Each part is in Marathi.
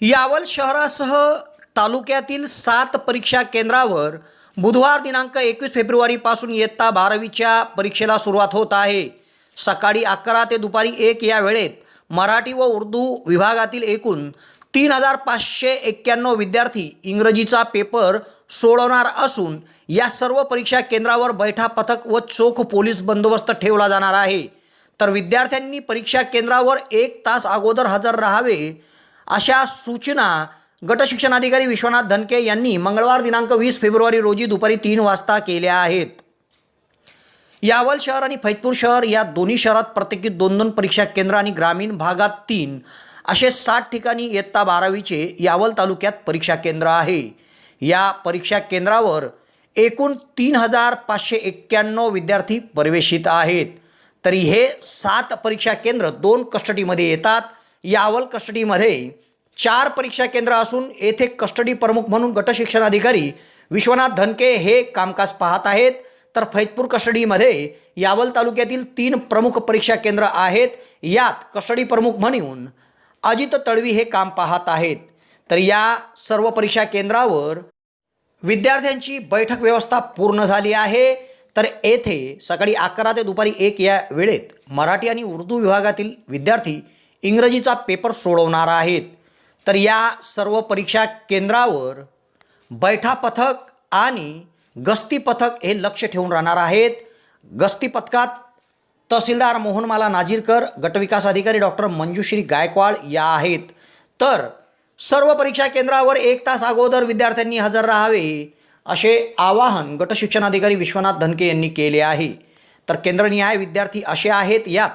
यावल शहरासह तालुक्यातील सात परीक्षा केंद्रावर बुधवार दिनांक एकवीस फेब्रुवारीपासून इयत्ता बारावीच्या परीक्षेला सुरुवात होत आहे. सकाळी अकरा ते दुपारी एक या वेळेत मराठी व उर्दू विभागातील एकूण तीन हजार पाचशे एक्क्याण्णव विद्यार्थी इंग्रजीचा पेपर सोडवणार असून या सर्व परीक्षा केंद्रावर बैठा पथक व चोख पोलीस बंदोबस्त ठेवला जाणार आहे. तर विद्यार्थ्यांनी परीक्षा केंद्रावर एक तास अगोदर हजर राहावे अशा सूचना गटशिक्षणाधिकारी विश्वनाथ धनके यांनी मंगळवार दिनांक वीस फेब्रुवारी रोजी दुपारी तीन वाजता केल्या आहेत. यावल शहर आणि फैजपूर शहर या दोन्ही शहरात प्रत्येकी दोन दोन परीक्षा केंद्र आणि ग्रामीण भागात तीन असे साठ ठिकाणी इयत्ता बारावीचे यावल तालुक्यात परीक्षा केंद्र आहे. या परीक्षा केंद्रावर एकूण तीन हजार पाचशे एक्क्याण्णव विद्यार्थी प्रवेशित आहेत. तरी हे सात परीक्षा केंद्र दोन कस्टडीमध्ये येतात. यावल कस्टडीमध्ये चार परीक्षा केंद्र असून येथे कस्टडी प्रमुख म्हणून गट शिक्षणाधिकारी विश्वनाथ धनके हे कामकाज पाहत आहेत. तर फैजपूर कस्टडीमध्ये यावल तालुक्यातील तीन प्रमुख परीक्षा केंद्र आहेत. यात कस्टडी प्रमुख म्हणून अजित तळवी हे काम पाहत आहेत. तर या सर्व परीक्षा केंद्रावर विद्यार्थ्यांची बैठक व्यवस्था पूर्ण झाली आहे. तर येथे सकाळी अकरा ते दुपारी एक या वेळेत मराठी आणि उर्दू विभागातील विद्यार्थी इंग्रजीचा पेपर सोडवणार आहेत. तर या सर्व परीक्षा केंद्रावर बैठा पथक आणि गस्ती पथक हे लक्ष ठेवून राहणार आहेत. गस्ती पथकात तहसीलदार मोहनमाला नाजीरकर गटविकास अधिकारी डॉक्टर मंजुश्री गायकवाड या आहेत. तर सर्व परीक्षा केंद्रावर एक तास अगोदर विद्यार्थ्यांनी हजर राहावे असे आवाहन गटशिक्षणाधिकारी विश्वनाथ धनके यांनी केले आहे. तर केंद्रनिहाय विद्यार्थी असे आहेत. यात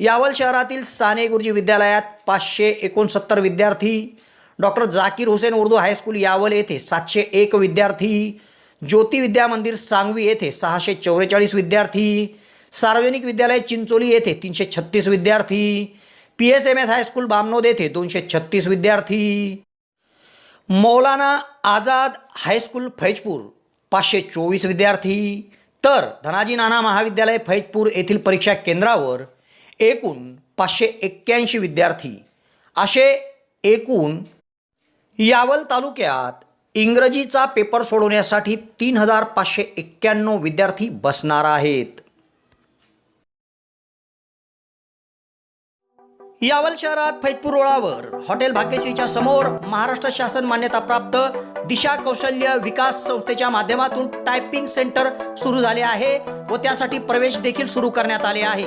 यावल शहरातील साने गुरुजी विद्यालयात पाचशे एकोणसत्तर विद्यार्थी doctor Zakir Hussain Urdu high school Yawal येथे सातशे एक विद्यार्थी ज्योती विद्या मंदिर सांगवी येथे सहाशे चौवेचाळीस विद्यार्थी सार्वजनिक विद्यालय चिंचोली येथे तीनशे छत्तीस विद्यार्थी P S M S high school Bamnod येथे दोनशे छत्तीस विद्यार्थी. मौलाना आझाद हायस्कूल फैजपूर पाचशे चोवीस विद्यार्थी. तर धनाजी नाना महाविद्यालय फैजपूर येथील परीक्षा केंद्रावर एकूण पाचशे एक्क्याऐंशी विद्यार्थी असे एकूण यावल तालुक्यात इंग्रजीचा पेपर सोडवण्यासाठी तीन हजार पाचशे एक्क्याण्णव विद्यार्थी बसणार आहेत. यावल शहरात फैजपूर रोडावर हॉटेल भाग्यश्रीच्या समोर महाराष्ट्र शासन मान्यताप्राप्त दिशा कौशल्य विकास संस्थेच्या माध्यमातून टायपिंग सेंटर सुरू झाले आहे व त्यासाठी प्रवेश देखील सुरू करण्यात आले आहे.